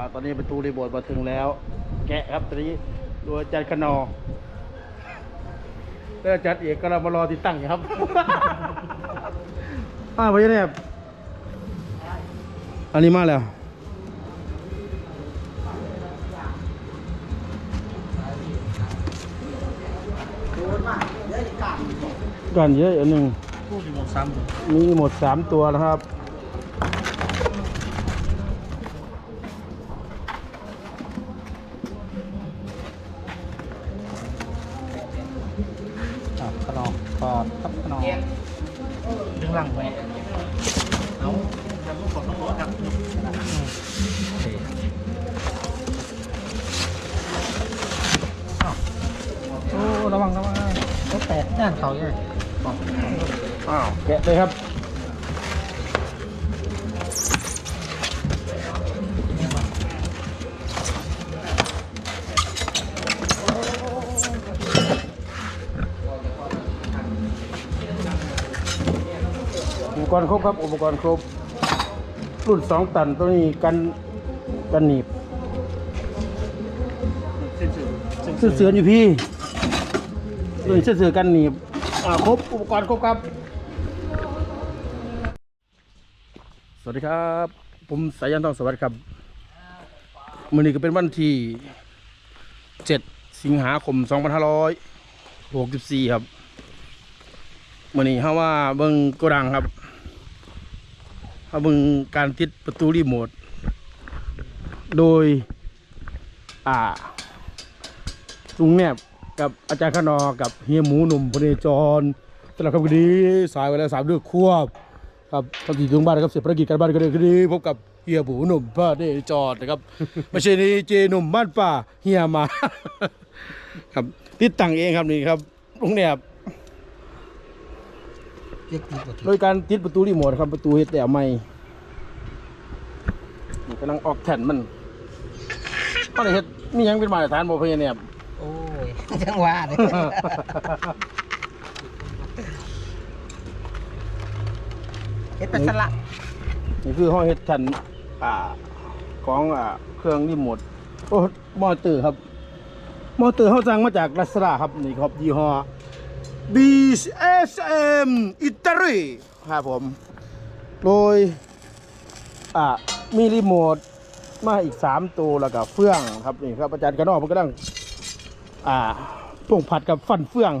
อ่าตอนนี้ประตูรีโบทมาถึงแล้ว แกะครับตอนนี้โดยอาจารย์ขนอแล้วอาจารย์เอกก็เรามารอติดตั้งอยู่ครับมาไปเนี่ยครับอันนี้มาแล้วก่อนเยอะอันหนึ่งผู้ที่บอกซ้ำตัวมีหมดสามตัวนะครับครับ ดึงหลังไปเอาทำลูกของน้องหมอครับโอ้ระวังระวังรถแตกด้านเขาเลยอ้าวแกะเลยครับ กรณ์ครบครับ อุปกรณ์ครบ รุ่นสองตันตัวนี้กันกันหนีบเสื้อเสืออยู่พี่ตัวนี้เสื้อเสือกันหนีบอ่าครบอุปกรณ์ครบครับ สวัสดีครับ ผมสายันทองสวัสดิ์ครับมื่อนี้ก็เป็นวันที่ 7 สิงหาคม 2564 ครับมื่อนี้เฮาว่าเบิ่งโกดังครับ เฮาบิ่งการติดประตูรีโมท โดย อ่าลุงแนบกับอาจารย์ขนอกับเฮียหมูหนุ่มพเนจรสำหรับคำคดีสายเวลาสามเดือนควบครับทำสิ่งถึงบ้านนะครับเสร็จภารกิจการบ้านก็เลยคดีพบกับเฮียหมูหนุ่มพเนจรนะครับ ไม่ใช่นี่เจหนุ่มบ้านป่าเฮียมา ครับติดตั้งเองครับนี่ครับลุงแนบ เรียกตีกว่าโดยการติดประตูรีโมทครับประตูเฮ็ดแต่ใหม่นี่กำลังออกแผ่นมันก็เลยเฮ็ดมีหยังเป็นมาตรฐานบ่เพียเนี่ยโอ้ย จังหวะเลยเฮ็ดเป็นสละนี่คือห้องเฮ็ดแผ่นอ่าของอ่าเครื่องรีโมทโอ้มอเตอร์ครับ มอเตอร์เขาสั่งมาจากรัสดาครับนี่ครับยี่ห้อ BSM อิตาลีครับผม โดย อ่ามีรีโมทมาอีกสามตัวแล้วก็เฟื่องครับนี่ครับอาจารย์กระนอกมันก็ต้องอ่าป่งผัดกับฟันเฟื่อง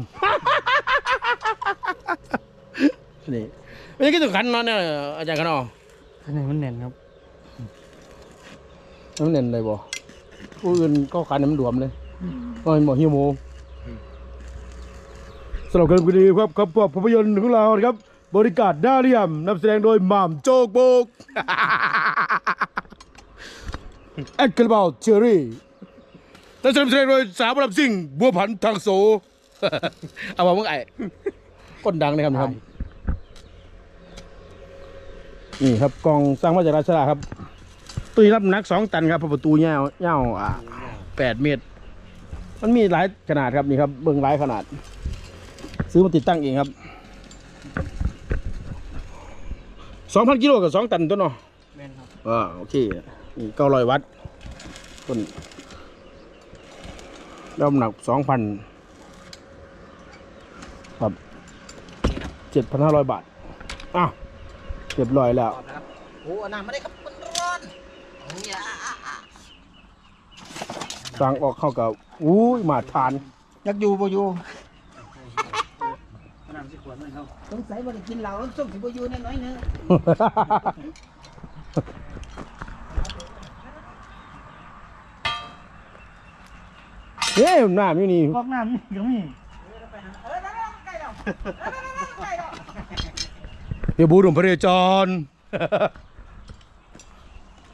นี่ไม่ใช่แค่ตัวขันเนาะเนี่ยอาจารย์กระนอกอันนี้มันเน่นครับน้ำเน่นเลยบ่ผู้อื่นก็ขันน้ำหลวมเลยก็หมอหิวโม สำหรับการกุดีครับครับภาพยนตร์ของเราครับ บริการด้าเรียมนำแสดงโดยหม่ำโจกโบกแอดคาราบาลเชอรี่และนำแสดงโดยสาวประดับซิ่งบัวผันทางโสเอามาเมื่อไงคนดังนะครับครับนี่ครับกองสร้างมาจากราชดาครับตู้นี้รับนักสองตันครับประตูเงาเงาอ่าแปดเมตร มันมีหลายขนาดครับนี่ครับเบิ่งหลายขนาด ซื้อมาติดตั้งเองครับสองพันกิโลกับสองตันตัวเนาะแม่นครับอ่าโอเคนี่เก้าร้อยวัตต์ต้นน้ำหนักสองพันครับเจ็ดพันห้าร้อยบาทอะเรียบร้อยแล้ว ตอบนะครับโอ้น้ำไม่ได้ครับมันร้อนโอ้ยอะอะอะสั่งออกเข้ากับอุ้ยมาทานอยากอยู่บ่อยู่ สงสัยบ่ได้กินเหล้าส้มสิบ่อยู่แน่น้อยเนึงเฮ้ยน้ำอยู่นี่กอกน้ำนี่ก็มีเดี๋ยวบูดุมพระเดจร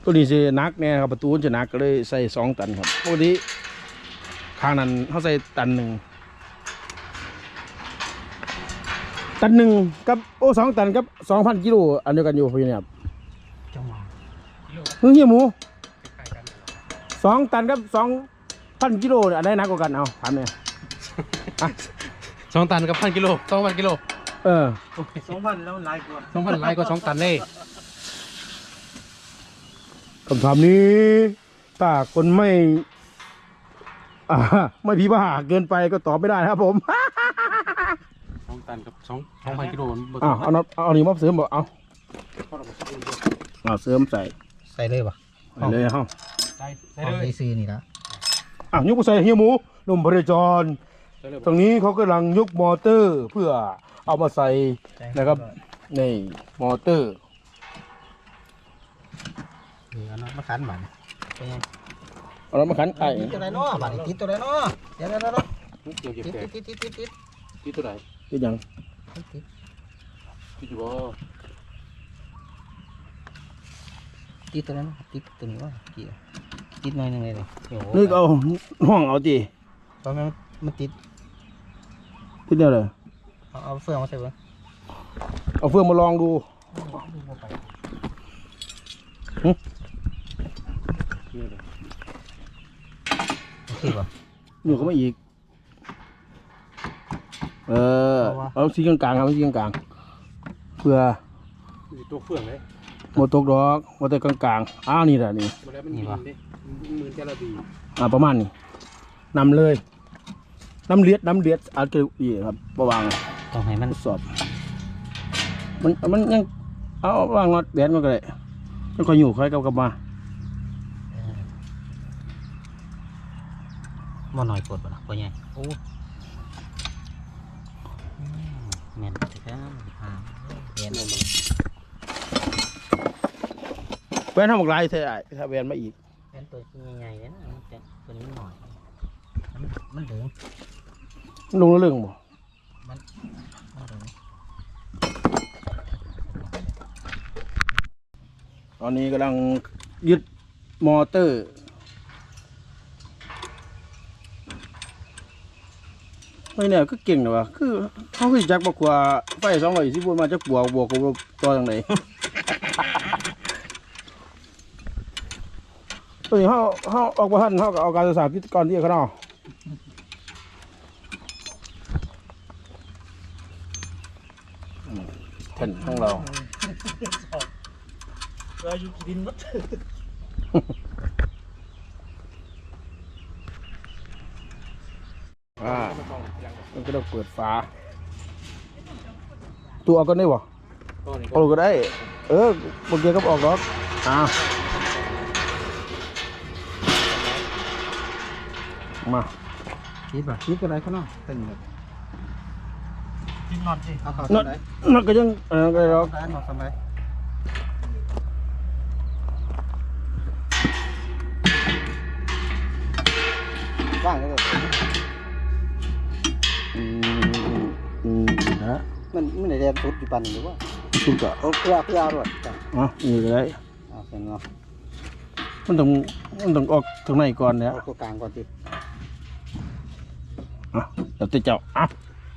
ตัวนี้จะหนักแน่ครับประตูมันจะหนักก็เลยใส่สองตันครับปกติข้างนั้นเขาใส่ตันหนึ่ง ตันหนึ่งกับโอ้สองตันกับสองพันกิโลอันเดียวกันอยู่พี่เนี่ยครับจังหวะเฮ้ยเฮียหมูสองตันกับสองพันกิโลเนี่ยอันไหนหนักกว่ากันเอาถามเนี่ยสองตันกับพันกิโลสองพันกิโลเออสองพันแล้วมันหลายกว่าสองพันไลก็สองตันเลยคำถามนี้ถ้าคนไม่อ่าไม่พิบ้าเกินไปก็ตอบไม่ได้นะครับผม สองตันกับสองสองพันกิโลมันบ่อ้าวเอาน็อตเอาหนีมาเสริมบอกเอาเอาเสริมใส่ใส่เลยปะไปเลยเฮาใส่ใส่เอาเลยใส่ซื้อนี่ละอะยกไปใส่เฮียหมูหนุ่มพระจร ใส่เลยตรงนี้เขากำลังยกมอเตอร์เพื่อเอามาใส่นะครับนี่มอเตอร์ นี่เอาน็อตมาขันบัดเป็นไงเอาแล้วมาขันไก่ติดตัวไหนเนาะบัดนี้ติดตัวไหนเนาะเดี๋ยวเดี๋ยวเดี๋ยวเกี่ยวเก็บติดแกติดติดติดติดที่ตัวไหน ที่ยังติดติดที่อยู่บ่ติดตัวนั้นติดตัวนี้ว่าติดติดหน่อยหนึงเลยเลยโอ้โหนึกเอาห้องเอาจีตอนนั้นมันติดที่เดียวเลยเอาเอาเฟืองมาใส่เบิ่งเอาเฟืองมาลองดูนี่เลยโอเคป่ะอยู่เข้ามาอีก เออเอาวะเอาสีกลางๆครับเอาสีกลางๆเพื่อนี่ตัวเฟื่องเลยโมตกดอกโมตกกลางๆอ้าวนี่แหละนี่บ่ได้มันมีเด้มือแต่ละบีอ่าประมาณนี้นำเลยน้ำเลียดน้ำเลียดอาจจะอีกครับระวังต้องให้มันทดสอบ มันมันยังเอาวางน็อตแบนมันก็ได้แล้วค่อยอยู่ค่อยกลับกลับมาบ่หน่อยกดป่ะล่ะพ่อใหญ่โอ้อื มแม่นจังครับอ่าเรียนแบนทำออกลายเท่าไหร่ถ้าแบนมาอีกเป็นตัวที่ใหญ่ๆเลยนะมันจะตัวนี้มันหน่อย มันมันเหลืองลงแล้วเรื่องบ่มันเหลืองตอนนี้กำลังยึดมอเตอร์ ไม่เนี่ยก็เก่งนะวะคือเขาคือจักบอกว่าไฟสองร้อยสิบโวลต์มาจากบวกบวกกับตัวทางไหนตัวนี้เขาเขาออกมาทันเขาก็เอาการศึกษาพิธีกรที่เขาเนาะอืมแผ่นของเราเราอยู่ดินมัด มันก็ต้องเปิดฝาตัวเอาก็ได้บ่ก็นี่เอาก็ได้ เออบางทีก็ออกหรอกอ่ามาคิดป่ะคิดอะไรเขาเนาะตึงเลยคิดนอนสิเอาเขาน็อตทำไรน็อตก็ยังเออก็ได้หรอกเอาทำไรว่างเลย มันมันได้เรียนสุดอยู่ปันหรือว่าคุณก็เอาเพื่อเพื่อเอาด้วยจ้ะอะนี่ก็ได้เอาเป็นเนาะมันต้องมันต้องออกทางในก่อนเนี่ยเอาตัวกลางก่อนสิอะเดี๋ยวจะเจ้าอะ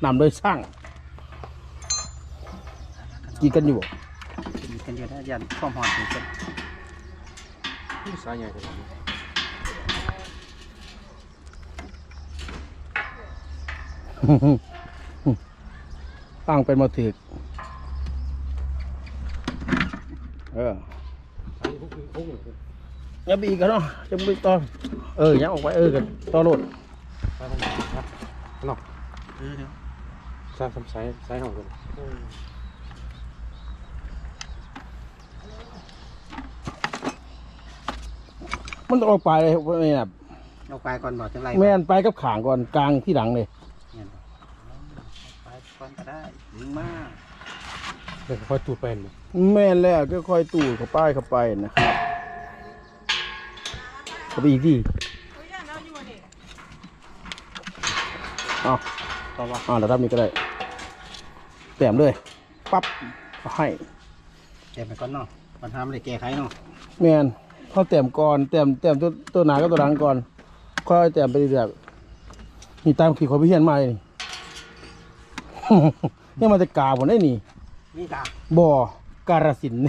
นำโดยสร้างกี่กันอยู่บ่กินกันเยอะนะยันข้อมหอนถึงจะที่สายใหญ่ขนาดนี้ ตั้งเป็นมาถึกเออสายพุ่งพุ่งเลยยับอีกกันเนาะจะไปต่อเออยับออกไปเออกันต่อรถสายของครับเนาะสายสายสายของกันมันต้องออกไปเลยนี่นะเอากายก่อนบอกจังไรแม่นไปกับขางก่อนกลางที่หลังเลยไป ก่อนก็ได้ยิงมากเดี๋ยวค่อยตูดเป็นบ่แม่นแล้วก็ค่อยตู่เข้าป้ายเข้าไปนะครับเข้าไปอีกที่เอาต่อว่าอ่าระดับนี้ก็ได้แต้มเลยปั๊บเอาให้แกไปก่อนเนาะปัญหาไม่ได้แก้ไขเนาะแม่นเขาแต้มก่อนแต้มแต้มตัวตัวหนากับตัวหลังก่อนค่อยแต้มไปเรื่อยๆนี่ตามขี่ขอพิเฮียนมาเลย นี่นี่มันจะกาผมได้นี่นี่จ้ะบ่อการสินธุ์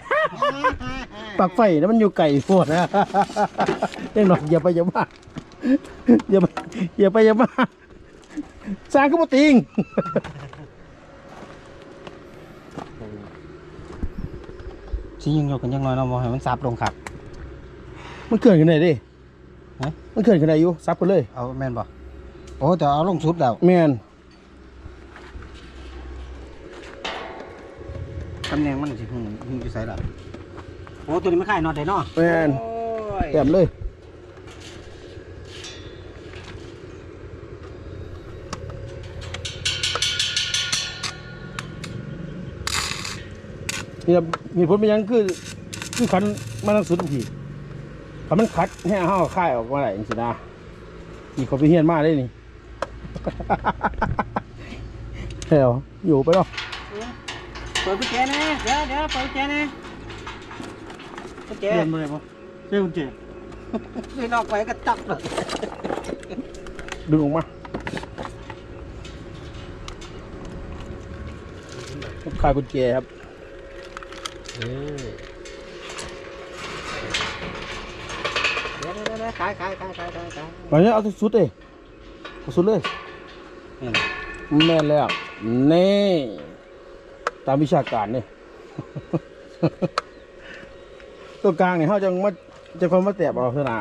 ปลักไฟนะมันอยู่ไก่โพดนะเอ็งหน่อยอย่าไปอย่ามาอย่าไปอย่าไปอย่ามาสร้างก็บ่ติงชี้ยิงโยกันยังน้อยเนาะมองให้มันซับลงครับมันเกิดขึ้นได้ดิฮะมันเกินขึ้นได้อยู่ซับไปเลย เอาแม่นบ่โอ้แต่เอาลงสุดแล้วแม่นำแหน่งมันสิหึงหึงอยู่ไสล่ะโอ้ตัวนี้มันคล้ายนอตได้เนาะแม่น โอ้ยแต้มเลยนี่นะมีผลเป็นหยังคือคือขันมาทั้งสุดทุกทีขันมันขัดให้ห้าวค่ายออกมาได้จังสินะนี่เขาไปเฮียนมาได้นี่แถวอยู่ไปเนาะ เปิดกุญแจนะเดี๋ยวเดี๋ยวเปิดกุญแจนะกุญแจเรียนมาเลยปะเรียนคุณเจคือนอกไปก็จับเลยดึงออกมาคายกุญแจครับเดี๋ยวเดี๋ยวเดี๋ยวขายขายขายขายขายขายมาเนี่ยเอาสุดเลยเอาสุดเลยนี่แม่นแล้วนี่ ตามวิชาการนี่ตัวกลางเนี่ยเขาจะมาจะคนมาแตะเอาเท่านั้น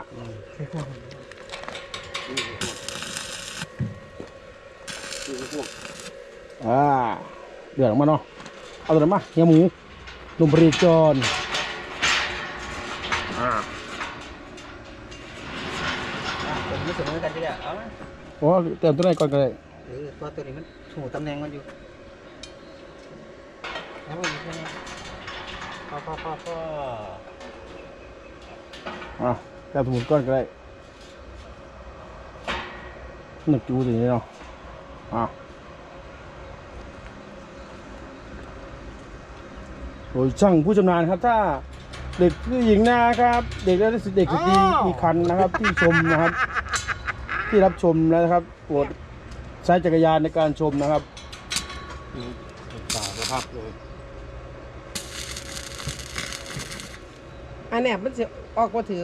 อ่าเดือดออกมาเนาะ เอาตัวนั้นมาเฮียหมูนมบริจรอ่าผมไม่เสมอกันทีเดียวเอาไหมโอ้เติมตัวไหนก่อนก็ได้เออตัวตัวนี้มันถูกตำแหน่งมันอยู่ แล้วมันอยู่แค่นี้พอพอพอพออะเติมสมุนก้อนก็ได้หนึกจูตัวนี้เนาะอะโอ้ยช่างผู้ชำนาญครับถ้าเด็กผู้หญิงนะครับ เด็กและเด็กสตรีอีกคันนะครับ ที่ชมนะครับ ที่รับชมนะครับโปรดใช้จักรยานในการชมนะครับ ตาสภาพเลย อันเนี้ยมันจะออกมาถือ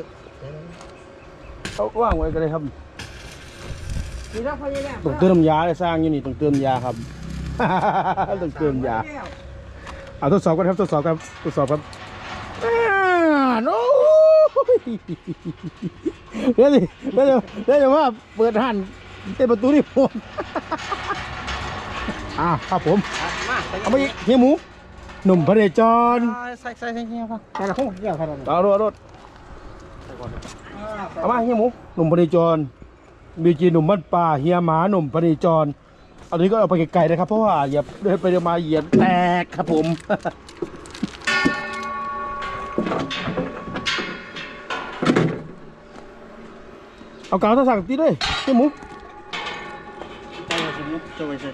เอาว่างไว้ก็ได้ครับมีรับพยาบาลต้องเติมยาเลยสร้างอยู่นี่ต้องเติมยาครับ ต้องเติมยาเอาทดสอบกันครับทดสอบครับทดสอบครับอ่าโน้ยเดี๋ยวดิเดี๋ยวเดี๋ยวเดี๋ยวว่าเปิดหันเต็มประตูนี่ผมอ่าครับผมมาเอามาอีกเฮียหมู หนุ่มพระเดจรใส่ใส่ใส่เงี้ยป่ะแต่ละห้องเกี่ยวกันเลยเอารถเอารถเอามาเฮียหมูหนุ่มพระเดจรบีจีหนุ่มบ้านป่าเฮียหมาหนุ่มพระเดจรเอาตัวนี้ก็เอาไปไกลๆนะครับ เพราะว่าอย่าเดินไปเดินมาเหยียบแตกครับผมเอากาวต้องสั่งตีด้วยเฮียหมูใจเราสิมุกจะไปใส่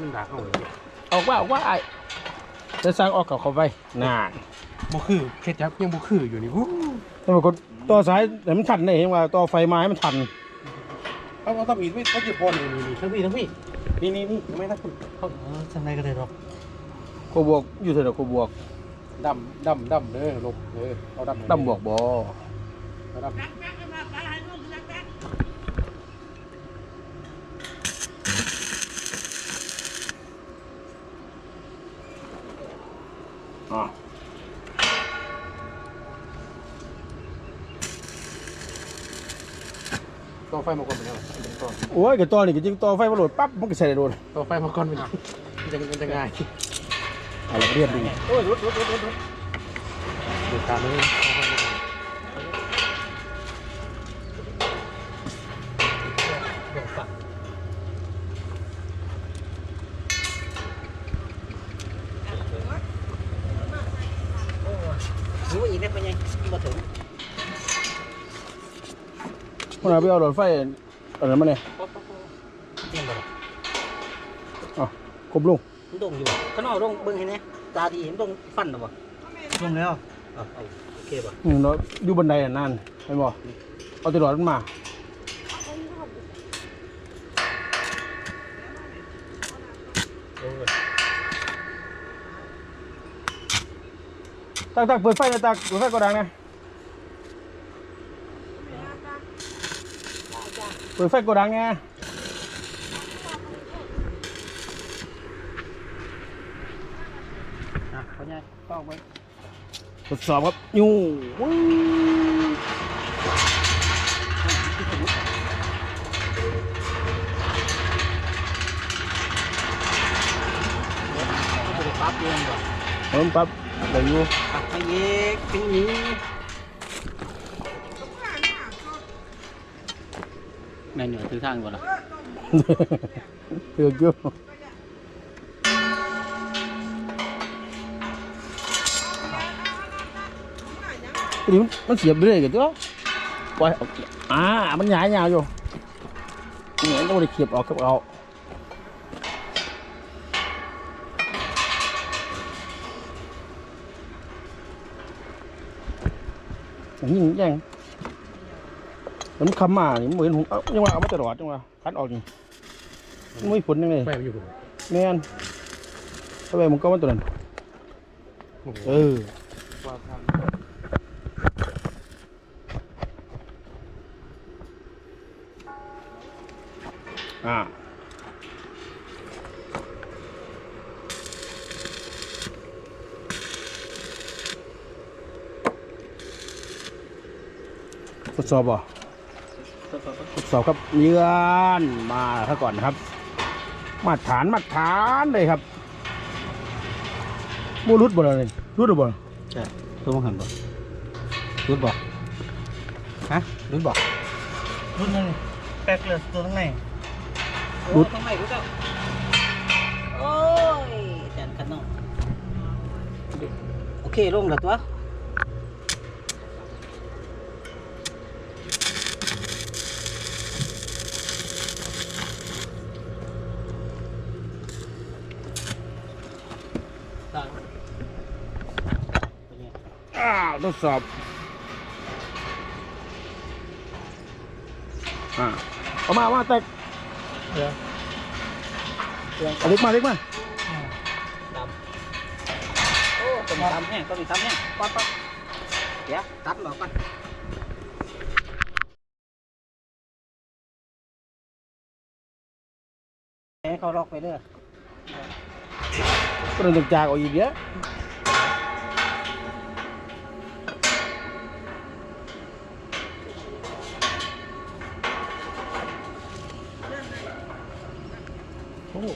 มันด่าเข้าเลยออกว่าออกว่าไอ้ จะสั่งออกกับเขาไปน่าบ่คือเคล็ดลับยังบ่คืออยู่นี่วู้ตำรวจคนต่อสายแต่มันทันได้เห็นว่าต่อไฟไม้มันทันเอาเอาตับอีกไม่ต้องจะพอนี่นี่นี่ทั้งพี่ทั้งพี่นี่นี่นี่ไม่ต้องคุณเขาทางไหนก็ได้หรอกโคบวกอยู่เถอะโคบวกดำดำดำเด้อลบเด้อเอาดำตั้มบวกบอเอาดำ อะ ต่อไฟมาก่อนเป็นยังไงต่อ โอ้ยกับต่อนี่ก็จริงต่อไฟมาโหลดปั๊บมันก็ใส่ได้โดนต่อไฟมาก่อนเป็นยังจะมันจะง่ายอะไรเรียบดีโอ้ยรุดรุดรุดรุดรุดดูการเลยรู้ว่าอีกได้เป็นยังมาถึงมันเอาไปเอาหลอดไฟอะไรมาเนี่ย เงี้ยบ่ อะครบลงมันตรงอยู่ข้างนอกตรงเบิ่งเห็นไหมตาดีเห็นตรงฟันหรอบ่ตรงแล้วเอาเอาโอเคป่ะอืมเนาะอยู่บันไดอะนั่นเห็นบ่เอาแติหลอดมันมาตักตักเปิดไฟเลยตักเปิดไฟก็ดังนะเปิดไฟก็ดังไง ต้องไหมทดสอบครับยูปั๊บเองก่อนเริ่มปั๊บเดี๋ยวยูปับไปเองตรงนี้แม่เหนือถือทางก่อนเหรอ được chưa ยู่ทีนี้มันเสียบเรื่อยกันตัวปล่อยเอาอ่ามันหยายยาวอยู่นี่มันก็ไม่ได้เขียบออกกับเอาอย่างนี้ยังมันคำมานี่มันเหมือนผมเอายังว่าเอามาตลอดจังว่าคัดออกนี่มันไม่ผลยังไงไปอยู่ผมแม่นทำไมมันก็มันตัวนั้นเออ ว่าทาง อ่าทดสอบบ่ทดสอบครับเยือนมาถ้าก่อนนะครับ มาตรฐานมาตรฐานเลยครับมูรุดบ่เลยรุดหรือบ่ใช่ตัวมังหันบ่รุดบ่ฮะรุดบ่รุดนั่นแป๊กเลยตัวข้างใน รุดข้างในรุดแล้วโอ้ยแดนกันเนาะโอเคลงแล้วตัวตั้งตัวนี้อ้าวทดสอบอ่าเอามาเอามาแตกเดี๋ยวเดี๋ยวเอาเล็กมาเล็กมาดำโอ้ต้องทำแห้งต้ องทำแห้งปั๊บปั๊บเดี๋ยวตัดหลอกก่อนให้เขาล็อ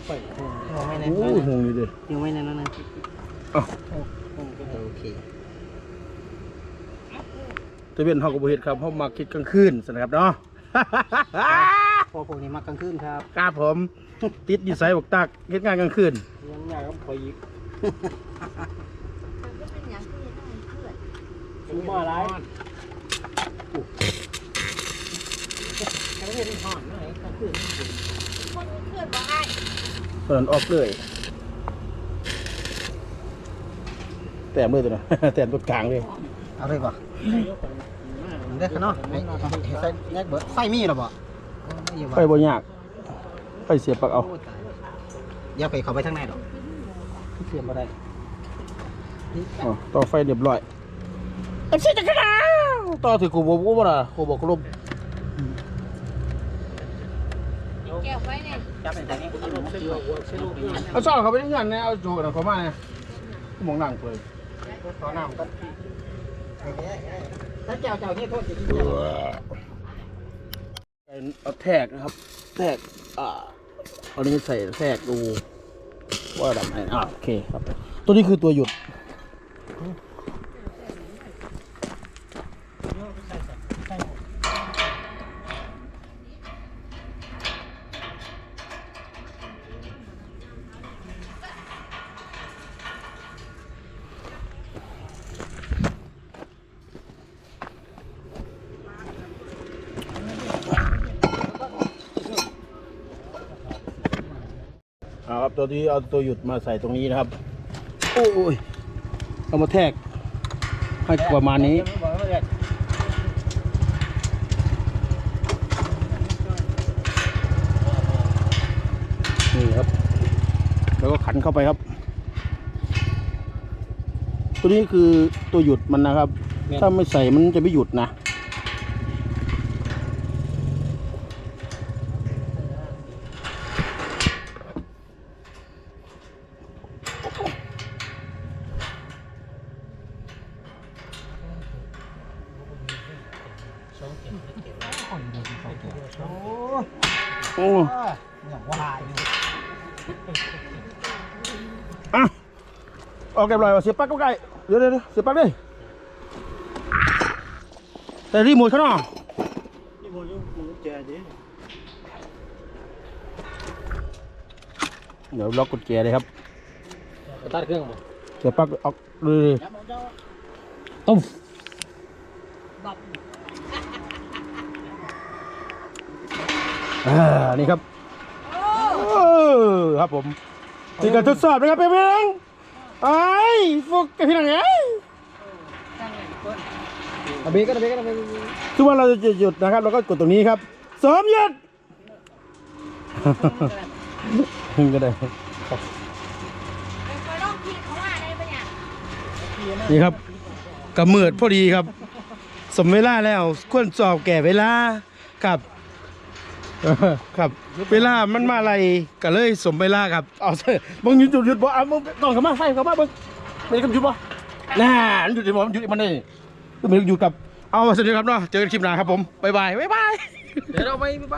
ไปเด้อก็เลยต้องจากเอาอีกเยอะโอ้ไปโอ้ยังไม่แน่โอ้ยหงนี่เด้ยังไม่แน่นอนนะอ้าวโอเคทะเบียนเฮาก็บ่เฮ็ดครับเฮามาคิดกลางคืนสนะครับเนาะพอพวกนี้มากลางคืนครับครับผม ติดอยู่ไสบักตักเฮ็ดงานกลางคืนยังอยากกับพอยิกซื้อมาอะไรกลางคืนห่อนหน่อยกลางคืน ตอนนั้นออกเลย แต้มเลยตัวนั้นแต้มตัวกลางเลยเอาเลยป่ะมันได้ขนาดไหนเอาให้ใส่แยกเบิดไฟมีหรอบ่ไม่อยู่ไปบ่บ่ยาก ไปเสียบปลักเอาอย่าไปเข้าไปทางในดอกเสียบบ่ได้อ๋อต่อไฟเรียบร้อยเอ็มซีจักรดาวต่อถือกูบ่บ่บ่ล่ะกูบอกกูลบ เก็บไว้ เอาซ่อนเขาไปในเงินนะเอาจูกันเขามาเนี่ยมองหนังเลยขอน้ำก่อนถ้าเจ้าเจ้านี่โทษจะกินเอาแทกนะครับ แทกอ่าเอานี้ใส่แทกดูว่าแบบไหนอ่าโอเคครับ ตัวนี้คือตัวหยุด ครับตัวนี้เอาตัวหยุดมาใส่ตรงนี้นะครับ โอ้ยเอามาแทกให้ประมาณนี้นี่ครับ แล้วก็ขันเข้าไปครับ ตัวนี้คือตัวหยุดมันนะครับ ถ้าไม่ใส่มันจะไม่หยุดนะ โอ้อย่างว่าอยู่อะออกเรียบร้อยว่ะเสียบปลั๊กก็ใกล้เดี๋ยวเดี๋ยวเดี๋ยวเสียบปลั๊กดิแต่รีโมทข้างนอกนี่โมยุ่งมึงแจดิเดี๋ยวล็อกกุญแจเลยครับตัดเครื่องบ่เสียบปลั๊กออกเลยต้ม อ่านี่ครับเออครับผมที่การทดสอบนะครับเป็นเองไอ้ฟุกกับพี่หนังไงเอาเบรกกันเอาเบรกกันเอาเบรกทุกวันเราจะหยุดนะครับ เราก็กดตรงนี้ครับสมหยุดก็ได้ไปลองคิดเขาว่าได้นี่ครับกำเมิดพอดีครับ สมเวลาแล้วควรสอบแก่เวลาครับ เออครับ เวลามันมาอะไรก็เลยสมเวลาครับ เอาเถอะมึงหยุดหยุดหยุดบ่เอามึงก่อนเข้ามาใส่เข้ามาเบิ่งไม่กำหยุดบ่น่าหยุดดิบ่หยุดมันนี่มันหยุดกับ เอาสวัสดีครับเนาะ เจอกันคลิปหน้าครับผม บ๊ายบาย บ๊ายบาย เดี๋ยวเราไปไป